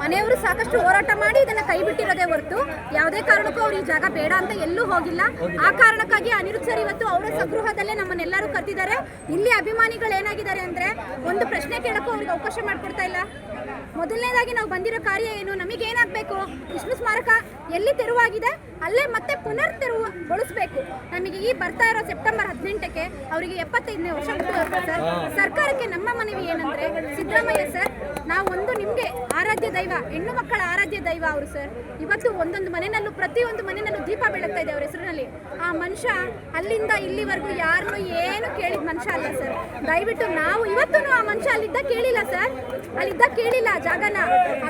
ಮನೆಯವರು ಸಾಕಷ್ಟು ಹೋರಾಟ ಮಾಡಿ ಇದನ್ನ ಕೈ ಬಿಟ್ಟಿರೋದೇ ಹೊರತು ಯಾವುದೇ ಕಾರಣಕ್ಕೂ ಅವ್ರು ಈ ಜಾಗ ಬೇಡ ಅಂತ ಎಲ್ಲೂ ಹೋಗಿಲ್ಲ. ಆ ಕಾರಣಕ್ಕಾಗಿ ಅನಿರುದ್ಧ ಸರ್ ಇವತ್ತು ಅವರ ಸಗೃಹದಲ್ಲೇ ನಮ್ಮನ್ನೆಲ್ಲರೂ ಕರೆದಿದ್ದಾರೆ. ಇಲ್ಲಿ ಅಭಿಮಾನಿಗಳು ಏನಾಗಿದ್ದಾರೆ ಅಂದ್ರೆ ಒಂದು ಪ್ರಶ್ನೆ ಕೇಳಕ್ಕೂ ಅವ್ರಿಗೆ ಅವಕಾಶ ಮಾಡ್ಕೊಡ್ತಾ ಇಲ್ಲ. ಮೊದಲನೇದಾಗಿ ನಾವು ಬಂದಿರೋ ಕಾರ್ಯ ಏನು? ನಮಗೇನಾಗಬೇಕು? ವಿಷ್ಣು ಸ್ಮಾರಕ ಎಲ್ಲಿ ತೆರವಾಗಿದೆ? ಅಲ್ಲೇ ಮತ್ತೆ ಪುನರ್ ತೆರವುಗೊಳಿಸಬೇಕು ನಮಗೆ ಈ ಬರ್ತಾ ಇರೋ ಸೆಪ್ಟೆಂಬರ್ ಹದಿನೆಂಟಕ್ಕೆ ಅವರಿಗೆ ಎಪ್ಪತ್ತೈದನೇ ವರ್ಷ ಸರ್. ಸರ್ಕಾರಕ್ಕೆ ನಮ್ಮ ಮನವಿ ಏನಂದ್ರೆ ಸಿದ್ದರಾಮಯ್ಯ ಸರ್ ನಾವು ಒಂದು ನಿಮಗೆ ಆರಾಧ್ಯ ದೈವ ಹೆಣ್ಣು ಮಕ್ಕಳ ಆರಾಧ್ಯ ದೈವ ಅವರು ಸರ್. ಇವತ್ತು ಒಂದೊಂದು ಮನೆಯಲ್ಲೂ ಪ್ರತಿಯೊಂದು ಮನೆಯಲ್ಲೂ ದೀಪ ಬೆಳಗ್ತಾ ಇದೆ ಅವ್ರ ಹೆಸರಿನಲ್ಲಿ. ಆ ಮನುಷ್ಯ ಅಲ್ಲಿಂದ ಇಲ್ಲಿವರೆಗೂ ಯಾರನ್ನೂ ಏನು ಕೇಳಿದ ಮನುಷ್ಯ ಅಲ್ಲ ಸರ್. ದಯವಿಟ್ಟು ನಾವು ಇವತ್ತು ಆ ಮನುಷ್ಯ ಅಲ್ಲಿದ್ದ ಕೇಳಿಲ್ಲ ಸರ್. ಅಲ್ಲಿದ್ದ ಕೇಳಿಲ್ಲ ಜಾಗನ.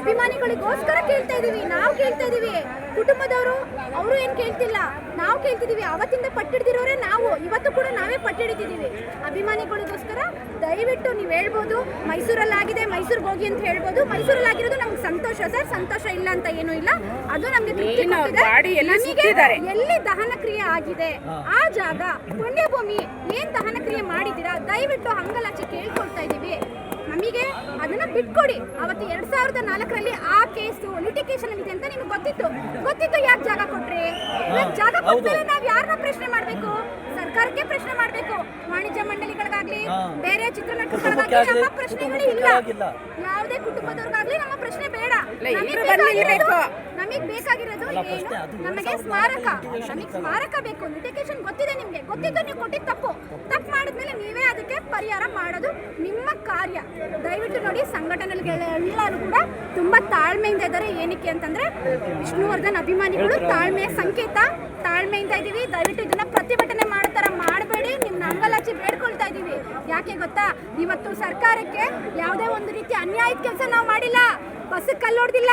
ಅಭಿಮಾನಿಗಳಿಗೋಸ್ಕರ ಕೇಳ್ತಾ ಇದೀವಿ ನಾವು ಕೇಳ್ತಾ ಇದೀವಿ. ಕುಟುಂಬದವರು ಅವರು ಏನು ಕೇಳ್ತಿಲ್ಲ? ನಾವು ಕೇಳ್ತಿದ್ದೀವಿ ಅವತ್ತಿಂದ ಪಟ್ಟಿಡ್ದಿರೋರೆ ನಾವು. ಇವತ್ತು ಕೂಡ ನಾವೇ ಪಟ್ಟಿಡಿದ್ದೀವಿ ಅಭಿಮಾನಿಗಳಿಗೋಸ್ಕರ ದಯವಿಟ್ಟು ನೀವು ಹೇಳ್ಬೋದು ಮೈಸೂರಲ್ಲಾಗಿದೆ ಮೈಸೂರು ಹೋಗಿ ಅಂತ ಹೇಳ್ಬೋದು. ಮೈಸೂರಲ್ಲಿ ಆಗಿರೋದು ನಮ್ಗೆ ಸಂತೋಷ ಸರ್. ಸಂತೋಷ ಇಲ್ಲ ಅಂತ ಏನು ಇಲ್ಲ. ಅದು ನಮ್ಗೆ ಎಲ್ಲಿ ನಮಗೆ ಸುತ್ತಿದ್ದಾರೆ? ಎಲ್ಲಿ ದಹನ ಕ್ರಿಯೆ ಆಗಿದೆ? ಆ ಜಾಗ ಪುಣ್ಯಭೂಮಿ ಏನ್ ದಹನ ಕ್ರಿಯೆ ಮಾಡಿದ್ದೀರಾ? ದಯವಿಟ್ಟು ಹಂಗಲಾಚೆ ಕೇಳ್ಕೊಳ್ತಾ ಇದೀವಿ ನಮಗೆ ಅದನ್ನ ಬಿಟ್ಕೊಡಿ. ಅವತ್ತು ಎರಡ್ ಸಾವಿರದ ನಾಲ್ಕರಲ್ಲಿ ಆ ಕೇಸು ಲಿಟಿಗೇಷನ್ ಇದೆ ಅಂತ ನಿಮ್ಗೆ ಗೊತ್ತಿತ್ತು. ಗೊತ್ತಿತ್ತು ಯಾಕೆ ಜಾಗ ಕೊಟ್ರಿ? ಜಾಗ ಕೊಟ್ಟ ನಾವ್ ಯಾರನ್ನ ಪ್ರಶ್ನೆ ಮಾಡ್ಬೇಕು? ಸರ್ಕಾರಕ್ಕೆ ಪ್ರಶ್ನೆ ಮಾಡ್ಬೇಕು. ಬೇರೆ ಚಿತ್ರನಟರಿಗಾಗ್ಲಿ ನಮ್ಮ ಪ್ರಶ್ನೆಗಳೇ ಇಲ್ಲ. ಯಾವುದೇ ಕುಟುಂಬದವ್ರಿಗಾಗ್ಲಿ ನಮ್ಮ ಪ್ರಶ್ನೆ ಬೇಡ. ನಮಗ್ ಬೇಕಾಗಿರೋದು ಏನು? ನಮಗೆ ಸ್ಮಾರಕ. ನಮಗೆ ಸ್ಮಾರಕ ಬೇಕು. ಲಿಟಿಗೇಷನ್ ಗೊತ್ತಿದೆ ನಿಮ್ಗೆ. ಗೊತ್ತಿದ್ದು ನೀವು ಕೊಟ್ಟಿದ್ದು ತಪ್ಪು. ತಪ್ಪು ಮಾಡಿದ್ಮೇಲೆ ನೀವೇ ಅದಕ್ಕೆ ಪರಿಹಾರ ಮಾಡೋದು ನಿಮ್ಮ ಕಾರ್ಯ. ದಯವಿಟ್ಟು ನೋಡಿ ಸಂಘಟನೆಗಳೆಲ್ಲರೂ ಕೂಡ ತುಂಬಾ ತಾಳ್ಮೆಯಿಂದ ಇದ್ದಾರೆ. ಏನಕ್ಕೆ ಅಂತಂದ್ರೆ ವಿಷ್ಣುವರ್ಧನ್ ಅಭಿಮಾನಿಗಳು ತಾಳ್ಮೆಯ ಸಂಕೇತ ತಾಳ್ಮೆಯಿಂದ ಇದ್ದೀವಿ. ದಯವಿಟ್ಟು ಇದನ್ನ ಪ್ರತಿಭಟನೆ ಮಾಡೋ ಥರ ಮಾಡಬೇಡಿ ನಿಮ್ಮ ಅಂಗಲಾಚಿ ಬೇಡ್ಕೊಳ್ತಾ ಇದೀವಿ ಯಾಕೆ ಗೊತ್ತಾ? ಇವತ್ತು ಸರ್ಕಾರಕ್ಕೆ ಯಾವುದೇ ಒಂದು ರೀತಿ ಅನ್ಯಾಯದ ಕೆಲಸ ನಾವು ಮಾಡಿಲ್ಲ. ಬಸ್ ಕಲ್ಲೊಡ್ದಿಲ್ಲ,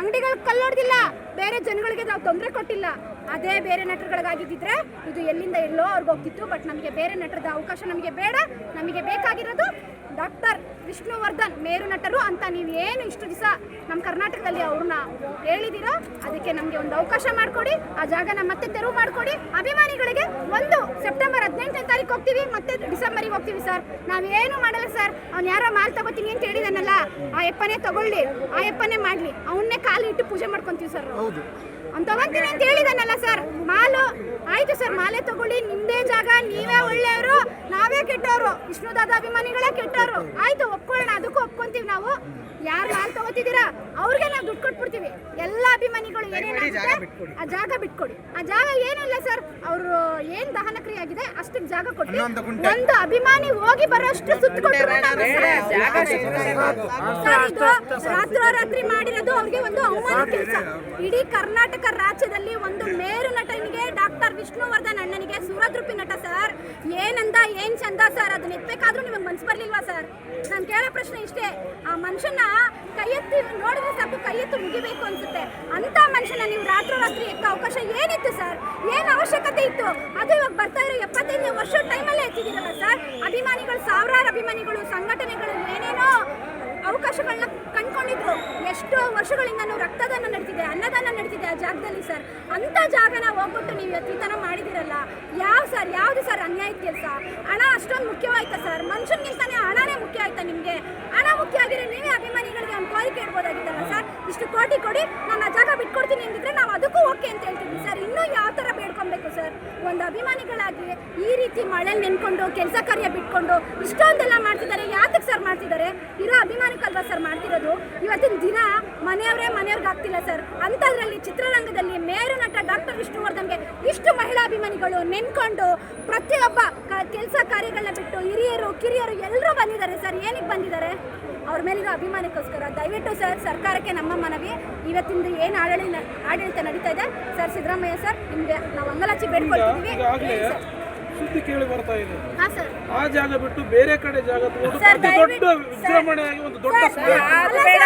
ಅಂಗಡಿಗಳು ಕಲ್ಲೊಡ್ದಿಲ್ಲ. ಬೇರೆ ಜನಗಳಿಗೆ ನಾವು ತೊಂದರೆ ಕೊಟ್ಟಿಲ್ಲ. ಅದೇ ಬೇರೆ ನಟರುಗಳಿಗಾಗಿದ್ದಿದ್ರೆ ಇದು ಎಲ್ಲಿಂದ ಎಲ್ಲೋ ಅವ್ರಿಗೆ ಹೋಗ್ತಿತ್ತು, ಬಟ್ ನಮಗೆ ಬೇರೆ ನಟರದ ಅವಕಾಶ ನಮಗೆ ಬೇಡ. ನಮಗೆ ಬೇಕಾಗಿರೋದು ಡಾಕ್ಟರ್ ವಿಷ್ಣುವರ್ಧನ್ ಮೇರು ನಟರು ಅಂತ ನೀವು ಏನು ಇಷ್ಟು ದಿವಸ ನಮ್ಮ ಕರ್ನಾಟಕದಲ್ಲಿ ಅವ್ರನ್ನ ಹೇಳಿದಿರೋ ಅದಕ್ಕೆ ನಮಗೆ ಒಂದು ಅವಕಾಶ ಮಾಡಿಕೊಡಿ. ಆ ಜಾಗನ ಮತ್ತೆ ತೆರವು ಮಾಡಿಕೊಡಿ. ಅಭಿಮಾನಿಗಳಿಗೆ ಒಂದು ಸೆಪ್ಟೆಂಬರ್ ಹದಿನೆಂಟನೇ ತಾರೀಕು ಹೋಗ್ತೀವಿ, ಮತ್ತೆ ಡಿಸೆಂಬರಿಗೆ ಹೋಗ್ತೀವಿ ಸರ್. ನಾವು ಏನು ಮಾಡಲ್ಲ ಸರ್. ಅವ್ನು ಯಾರೋ ಮಾಲ್ ತಗೋತೀನಿ ಅಂತ ಹೇಳಿದಾನಲ್ಲ, ಆ ಎಪ್ಪನೇ ತಗೊಳ್ಳಿ, ಆ ಎಪ್ಪನೇ ಮಾಡಲಿ. ಅವನ್ನೇ ಕಾಲು ಪೂಜೆ ಮಾಡ್ಕೊತೀವಿ ಸರ್ ನಾವು. ಅವ್ನು ತಗೊಂತೀನಿ ಅಂತ ಹೇಳಿದಾನಲ್ಲ ಸರ್ ಮಾಲು, ಆಯ್ತು ಸರ್ ಮಾಲೆ ತಗೊಳ್ಳಿ. ನಿಮ್ಮದೇ ಜಾಗ, ನೀವೇ ಒಳ್ಳೆಯವರು, ನಾವೇ ಕೆಟ್ಟವರು. ವಿಷ್ಣುದಾದ ಅಭಿಮಾನಿಗಳೇ ಕೆಟ್ಟವರು. ಆಯ್ತು, ಒಪ್ಕೊಳ್ಳೋಣ, ಅದಕ್ಕೂ ಒಪ್ಕೊಂತೀವಿ ನಾವು. ಯಾರು ಮಾಲ್ ತಗೋತಿದ್ದೀರಾ? ಅವ್ರಿಗೆ ನಾವು ದುಡ್ಡು ಕೊಟ್ಬಿಡ್ತೀವಿ. ಎಲ್ಲ ಅಭಿಮಾನಿಗಳು ಏನೇನಾಗುತ್ತೆ ಆ ಜಾಗ ಬಿಟ್ಕೊಡಿ. ಆ ಜಾಗ ಏನಿಲ್ಲ ಸರ್. ಅವರು ಏನ್ ದಹನ ಕ್ರಿಯೆ ಆಗಿದೆ ಅಷ್ಟಕ್ಕೆ ಜಾಗ ಕೊಟ್ಟು ಒಂದು ಅಭಿಮಾನಿ ಹೋಗಿ ಬರೋಷ್ಟು ಸುತ್ತ ರಾತ್ರೋರಾತ್ರಿ ಮಾಡಿರೋದು ಅವ್ರಿಗೆ ಒಂದು ಅವಮಾನ ಕೆಲಸ. ಇಡೀ ಕರ್ನಾಟಕ ರಾಜ್ಯದಲ್ಲಿ ಒಂದು ಮೇರು ನಟನಿಗೆ ಡಾಕ್ಟರ್ ವಿಷ್ಣುವರ್ಧನ್ ಅಣ್ಣನಿಗೆ ಸೂರದ್ರುಪಿ ನಟ ಸರ್. ಏನಂದ ಏನ್ ಚಂದ ಸರ್? ಅದನ್ನ ಎತ್ತಬೇಕಾದ್ರೂ ನಿಮಗೆ ಮನ್ಸು ಬರ್ಲಿಲ್ವಾ ಸರ್? ನಾನು ಕೇಳೋ ಪ್ರಶ್ನೆ ಇಷ್ಟೇ. ಆ ಮನುಷ್ಯನ ಕೈ ಎತ್ತಿ ನೋಡಿದ್ರೆ ಸಾಕು, ಕೈ ಮುಗಿಬೇಕು ಅನ್ಸುತ್ತೆ. ಅಂತ ಮನುಷ್ಯನ ನೀವು ರಾತ್ರಿ ರಾತ್ರಿ ಎತ್ತ ಅವಕಾಶ ಏನಿತ್ತು ಸರ್? ಏನ್ ಅವಶ್ಯಕತೆ ಇತ್ತು? ಅದು ಇವಾಗ ಬರ್ತಾ ಇರೋ ಎಪ್ಪತ್ತೈದು ವರ್ಷ ಟೈಮಲ್ಲೇ ಎತ್ತಿದ್ದೀರಲ್ಲ ಸರ್? ಅಭಿಮಾನಿಗಳು, ಸಾವಿರಾರು ಅಭಿಮಾನಿಗಳು, ಸಂಘಟನೆಗಳು ಏನೇನೋ ಅವಕಾಶಗಳನ್ನ ಕಂಡ್ಕೊಂಡಿದ್ರು. ಎಷ್ಟೋ ವರ್ಷಗಳಿಂದ ರಕ್ತದಾನ ನಡೀತಿದೆ, ಅನ್ನದಾನ ನಡೀತಿದೆ ಆ ಜಾಗದಲ್ಲಿ ಸರ್. ಅಂತ ಜಾಗನ ಹೋಗ್ಬಿಟ್ಟು ನೀವು ಥರ ಮಾಡಿದಿರಲ್ಲ ಯಾವ ಸರ್, ಯಾವ್ದು ಸರ್ ಅನ್ಯಾಯ ಕೆಲಸ? ಹಣ ಅಷ್ಟೊಂದು ಮುಖ್ಯವಾಯ್ತಾ ಸರ್? ಮನುಷ್ಯನಿಗಿಂತಾನೆ ಹಣನೇ ಮುಖ್ಯ ಆಯ್ತಾ ನಿಮಗೆ? ಹಣ ಮುಖ್ಯ ಆಗಿರೋ ನೀವೇ ಅಭಿಮಾನಿಗಳಿಗೆ ಒಂದು ಕೋರಿಕೆ ಇಡ್ಬೋದಾಗಿತ್ತಲ್ಲ ಸರ್? ಇಷ್ಟು ಕೋಟಿ ಕೊಡಿ, ನನ್ನ ಜಾಗ ಬಿಟ್ಕೊಡ್ತೀನಿ ಅಂದಿದ್ರೆ ನಾವು ಅದಕ್ಕೂ ಓಕೆ ಅಂತ ಹೇಳ್ತೀವಿ. ಸರ್, ಇನ್ನೂ ಯಾವ ಥರ ಬೇಡ್ಕೊಬೇಕು ಸರ್? ಒಂದು ಅಭಿಮಾನಿಗಳಾಗಿ ಈ ರೀತಿ ಮಳೆಯಲ್ಲಿ ನೆನ್ಕೊಂಡು ಕೆಲಸ ಕಾರ್ಯ ಬಿಟ್ಕೊಂಡು ಇಷ್ಟೊಂದೆಲ್ಲ ಮಾಡ್ತಿದ್ದಾರೆ. ಯಾತಕ್ಕೆ ಸರ್ ಮಾಡ್ತಿದ್ದಾರೆ? ಇರೋ ಅಭಿಮಾನಿಕಲ್ವಾ ಸರ್ ಮಾಡ್ತಿರೋದು? ಇವತ್ತಿನ ದಿನ ಮನೆಯವರೇ ಮನೆಯವ್ರಿಗೆ ಆಗ್ತಿಲ್ಲ ಸರ್. ಅಂಥದ್ರಲ್ಲಿ ಚಿತ್ರರಂಗದಲ್ಲಿ ಮೇರು ನಟ ಡಾಕ್ಟರ್ ವಿಷ್ಣುವರ್ಧನ್ಗೆ ಇಷ್ಟು ಮಹಿಳಾ ಅಭಿಮಾನಿಗಳು ನೆನ್ಕೊಂಡು ಪ್ರತಿಯೊಬ್ಬ ಕೆಲಸ ಕಾರ್ಯಗಳನ್ನ ಬಿಟ್ಟು ಹಿರಿಯರು ಕಿರಿಯರು ಎಲ್ಲರೂ ಬಂದಿದ್ದಾರೆ ಸರ್. ಏನಕ್ಕೆ ಬಂದಿದ್ದಾರೆ? ಅವ್ರ ಮೇಲಿರೋ ಅಭಿಮಾನಕ್ಕೋಸ್ಕರ ದಯವಿಟ್ಟು ಸರ್ ಸರ್ಕಾರಕ್ಕೆ ನಮ್ಮ ಮನವಿ. ಇವತ್ತಿಂದ ಏನು ಆಡಳಿತ ಆಡಳಿತ ನಡೀತಾ ಇದೆ? ಸರ್ ಸಿದ್ದರಾಮಯ್ಯ ಸರ್ ನಿಮಗೆ ನಾವು ಅಂಗಲಾಚಿ ಬೇಡ್ಕೊಳ್ತೀವಿ ಸುದ್ದಿ ಕೇಳಿ ಬರ್ತಾ ಇದೆ. ಹಾಂ ಸರ್. ಆ ಜಾಗ ಬಿಟ್ಟು ಬೇರೆ ಕಡೆ ಜಾಗ ದೊಡ್ಡ ವಿಜೃಂಭಣೆಯಾಗಿ ಒಂದು ದೊಡ್ಡ ಬೇಡ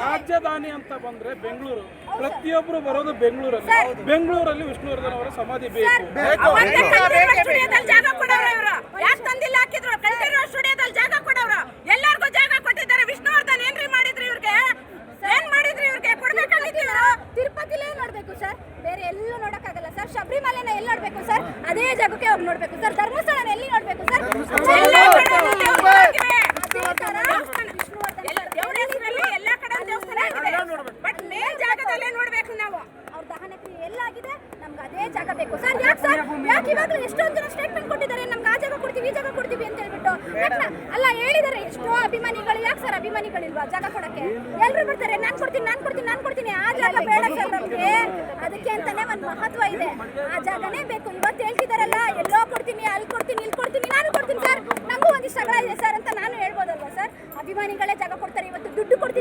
ರಾಜಧಾನಿ ಅಂತ ಬಂದ್ರೆ ಬೆಂಗಳೂರು. ಪ್ರತಿಯೊಬ್ರು ಬರೋದು ಬೆಂಗಳೂರಲ್ಲಿ. ಬೆಂಗಳೂರಲ್ಲಿ ವಿಷ್ಣುವರ್ಧನ್ ಅವರ ಸಮಾಧಿ ಬೇಕು. ಜಾಗ ಎಲ್ಲರಿಗೂ ಕೊಟ್ಟಿದ್ದಾರೆ. ವಿಷ್ಣುವರ್ಧನ್ ಏನ್ರಿ ಮಾಡಿದ್ರಿ ಇವ್ರಿಗೆ. ಏನ್ ಮಾಡಿದ್ರಿ ಇವ್ರಿಗೆ? ತಿರುಪತಿಲೇ ನೋಡ್ಬೇಕು ಸರ್. ಬೇರೆ ಎಲ್ಲೂ ನೋಡಕ್ಕಾಗಲ್ಲ ಸರ್. ಶಬರಿಮಲೆನ ಎಲ್ಲಿ ನೋಡ್ಬೇಕು ಸರ್? ಅದೇ ಜಾಗಕ್ಕೆ ಹೋಗಿ ನೋಡ್ಬೇಕು ಸರ್. ನಮ್ಗೆ ಅದೇ ಜಾಗ ಬೇಕು. ಸರ್ ಯಾಕೆ ಸರ್ ಯಾಕೆ ಇವಾಗಲೂ ಎಷ್ಟೊಂದು ಜನ ಸ್ಟೇಟ್ಮೆಂಟ್ ಕೊಟ್ಟಿದ್ದಾರೆ? ನಮ್ಗೆ ಆ ಜಾಗ ಕೊಡ್ತೀವಿ, ಈ ಜಾಗ ಕೊಡ್ತೀವಿ ಅಂತ ಹೇಳ್ಬಿಟ್ಟು. ಅಲ್ಲ, ಹೇಳಿದ್ದಾರೆ ಎಷ್ಟೋ ಅಭಿಮಾನಿಗಳು. ಯಾಕೆ ಸರ್ ಅಭಿಮಾನಿಗಳಿಲ್ವಾ ಜಾಗ ಕೊಡಕ್ಕೆ? ಎಲ್ಲರೂ ಬರ್ತಾರೆ, ನಾನು ಕೊಡ್ತೀನಿ ನಾನು ಕೊಡ್ತೀನಿ ನಾನು ಕೊಡ್ತೀನಿ. ಆ ಜಾಗ ಬೇಡ ಸರ್ ನಮಗೆ. ಅದಕ್ಕೆ ಅಂತಾನೆ ಒಂದು ಮಹತ್ವ ಇದೆ. ಆ ಜಾಗನೇ ಬೇಕು. ಇವತ್ತು ಹೇಳ್ತಿದಾರಲ್ಲ, ಎಲ್ಲೋ ಕೊಡ್ತೀನಿ, ಅಲ್ಲಿ ಕೊಡ್ತೀನಿ, ಇಲ್ಲಿ ಕೊಡ್ತೀನಿ, ನಾನು ಕೊಡ್ತೀನಿ ಸರ್ ನಮಗೂ ಒಂದಿಷ್ಟು ಜಗಳ ಇದೆ ಸರ್ ಅಂತ ನಾನು ಹೇಳ್ಬೋದಲ್ವಾ ಸರ್ ಅಭಿಮಾನಿಗಳೇ ಜಾಗ ಕೊಡ್ತಾರೆ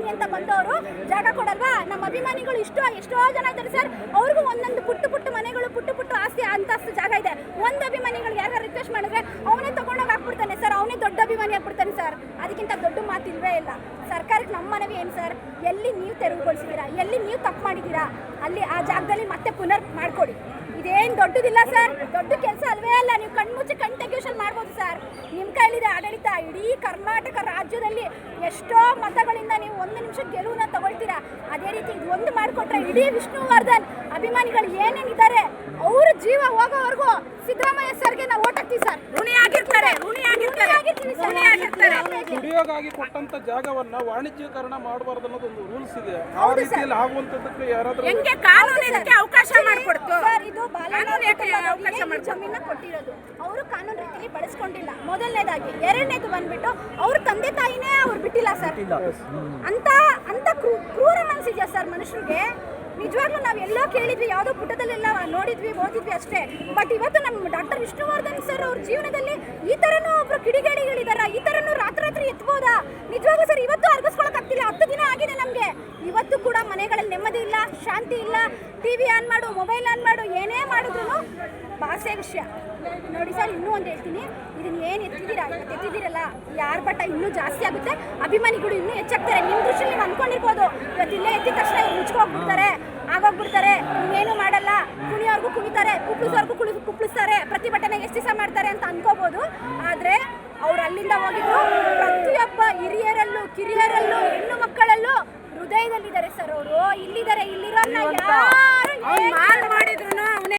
ದುಡ್ಡು ಅಂತ ಬಂದವರು ಜಾಗ ಕೊಡಲ್ವಾ? ನಮ್ಮ ಅಭಿಮಾನಿಗಳು ಇಷ್ಟೋ ಎಷ್ಟೋ ಜನ ಇದ್ದಾರೆ ಸರ್. ಅವ್ರಿಗೂ ಒಂದೊಂದು ಪುಟ್ಟು ಪುಟ್ಟು ಮನೆಗಳು, ಪುಟ್ಟು ಪುಟ್ಟು ಆಸ್ತಿ ಅಂತಸ್ತು ಜಾಗ ಇದೆ. ಒಂದು ಅಭಿಮಾನಿಗಳಿಗೆ ಯಾರು ರಿಕ್ವೆಸ್ಟ್ ಮಾಡಿದ್ರೆ ಅವನೇ ತಗೊಂಡೋಗಿ ಹಾಕ್ಬಿಡ್ತಾನೆ ಸರ್. ಅವನೇ ದೊಡ್ಡ ಅಭಿಮಾನಿ ಆಗ್ಬಿಡ್ತಾನೆ ಸರ್. ಅದಕ್ಕಿಂತ ದೊಡ್ಡ ಮಾತಿಲ್ವೇ ಇಲ್ಲ. ಸರ್ಕಾರಕ್ಕೆ ನಮ್ಮ ಮನವಿ ಏನು ಸರ್? ಎಲ್ಲಿ ನೀವು ತೆರವುಗೊಳಿಸಿದ್ದೀರಾ ಎಲ್ಲಿ ನೀವು ತಪ್ಪು ಮಾಡಿದ್ದೀರಾ ಅಲ್ಲಿ ಆ ಜಾಗದಲ್ಲಿ ಮತ್ತೆ ಪುನರ್ ಮಾಡಿಕೊಡಿ. ಇದೇನು ದೊಡ್ಡದಿಲ್ಲ ಸರ್. ದೊಡ್ಡ ಕೆಲಸ ಅಲ್ವೇ ಅಲ್ಲ. ನೀವು ಕಣ್ಮುಚ್ಚಿ ಕಣ್ ತೆಗ್ಯೂಷನ್ ಮಾಡ್ಬೋದು ಸರ್. ನಿಮ್ಮ ಕೈಲಿದೆ ಆಡಳಿತ. ಇಡೀ ಕರ್ನಾಟಕ ರಾಜ್ಯದಲ್ಲಿ ಎಷ್ಟೋ ಮತಗಳಿಂದ ನೀವು ಒಂದು ನಿಮಿಷ ಗೆಲುವನ್ನ ತಗೊಳ್ತೀರಾ? ಅದೇ ರೀತಿ ಇದು ಒಂದು ಮಾಡಿಕೊಟ್ರೆ ಇಡೀ ವಿಷ್ಣುವರ್ಧನ್ ಅಭಿಮಾನಿಗಳು ಏನೇನಿದ್ದಾರೆ ಅವ್ರ ಜೀವ ಹೋಗೋವರೆಗೂ ಸಿದ್ದರಾಮಯ್ಯ ಸರ್ಗೆ ನಾವು ಓಟ್ ಹಾಕ್ತೀವಿ ಸರ್. ಋಣಿಯಾಗಿರ್ತಾರೆ ಋಣಿಯಾಗಿರ್ತಾರೆ ಆಗಿರ್ತೀವಿ ಸರ್. ಋಣಿಯಾಗಿರ್ತಾರೆ ದುಡಿಯೋಗಾಗಿ ಕೊಟ್ಟಂತ ಜಾಗವನ್ನ ವಾಣಿಜ್ಯೀಕರಣ ಮಾಡಬಾರ್ದು ಅನ್ನೋದು ಒಂದು ರೂಲ್ಸ್ ಇದೆ. ಆ ರೀತಿಯಲ್ಲಿ ಆಗುವಂತದಕ್ಕೆ ಯಾರಾದ್ರೂ ಹೆಂಗೆ ಕಾನೂನು ಇದಕ್ಕೆ ಅವಕಾಶ ಮಾಡಿಕೊಡ್ತು? ಸರ್ ಇದು ಅವಕಾಶ? ಜಮೀನ ಕೊಟ್ಟಿರೋದು. ಅವರು ಕಾನೂನು ರೀತಿಯಲ್ಲಿ ಬಳಸ್ಕೊಂಡಿಲ್ಲ. ಮೊದಲನೇದಾಗಿ ಎರಡನೇದು ಬಂದ್ಬಿಟ್ಟು ಅವ್ರ ತಂದೆ ತಾಯಿನೇ ಅವ್ರು ಬಿಟ್ಟಿಲ್ಲ ಸರ್. ಅಂತ ಅಂತ ಕ್ರೂ- ಕ್ರೂರ ಮನಸ್ಸಿದೆಯಾ ಸರ್ ಮನುಷ್ಯರಿಗೆ? ನಿಜವಾಗ್ಲೂ ನಾವು ಎಲ್ಲೋ ಕೇಳಿದ್ವಿ ಯಾವುದೋ ಪುಟದಲ್ಲೆಲ್ಲ ನೋಡಿದ್ವಿ ಓದಿದ್ವಿ ಅಷ್ಟೇ. ಬಟ್ ಇವತ್ತು ನಮ್ಮ ಡಾಕ್ಟರ್ ವಿಷ್ಣುವರ್ಧನ್ ಸರ್ ಅವ್ರ ಜೀವನದಲ್ಲಿ ಈ ಥರನೂ ಒಬ್ರು ಕಿಡಿಗೇಡಿಗಳಿದಾರ ಈ ಥರನೂ ರಾತ್ರಿ ಎತ್ಬೋದಾ? ನಿಜವಾಗ್ಲೂ ಸರ್ ಇವತ್ತು ಅರ್ಗಿಸ್ಕೊಳಕ್ಕಾಗ್ತಿಲ್ಲ ಹತ್ತು ದಿನ ಆಗಿದೆ ನಮಗೆ. ಇವತ್ತು ಕೂಡ ಮನೆಗಳಲ್ಲಿ ನೆಮ್ಮದಿ ಇಲ್ಲ ಶಾಂತಿ ಇಲ್ಲ. ಟಿವಿ ಆನ್ ಮಾಡು ಮೊಬೈಲ್ ಆನ್ ಮಾಡು ಏನೇ ಮಾಡಿದ್ರು ಭಾಷೆ ವಿಷಯ. ನೋಡಿ ಸರ್, ಇನ್ನೂ ಒಂದು ಹೇಳ್ತೀನಿ. ಇದನ್ನ ಏನು ಎತ್ತಿದ್ದೀರಾ? ಎತ್ತಿದ್ದೀರಲ್ಲ? ಯಾರ ಬಟ್ಟ ಇನ್ನೂ ಜಾಸ್ತಿ ಆಗುತ್ತೆ. ಅಭಿಮಾನಿಗಳು ಇನ್ನೂ ಹೆಚ್ಚಾಗ್ತಾರೆ. ನಿಮ್ಮ ದೃಷ್ಟಿಲಿ ನೀವು ಅನ್ಕೊಂಡಿರ್ಬೋದು. ಇವತ್ತು ಇಲ್ಲೇ ಎತ್ತಿದ ತಕ್ಷಣ ಮುಚ್ಕೋಗ್ಬಿಡ್ತಾರೆ ಆಗೋಗ್ಬಿಡ್ತಾರೆ. ಇನ್ನೇನು ಮಾಡಲ್ಲ. ಕುಣಿಯವ್ರಿಗೂ ಕುಣಿತಾರೆ. ಕುಪ್ಳಿಸೋರ್ಗೂ ಕುಳಿ ಕುಪ್ಳಿಸ್ತಾರೆ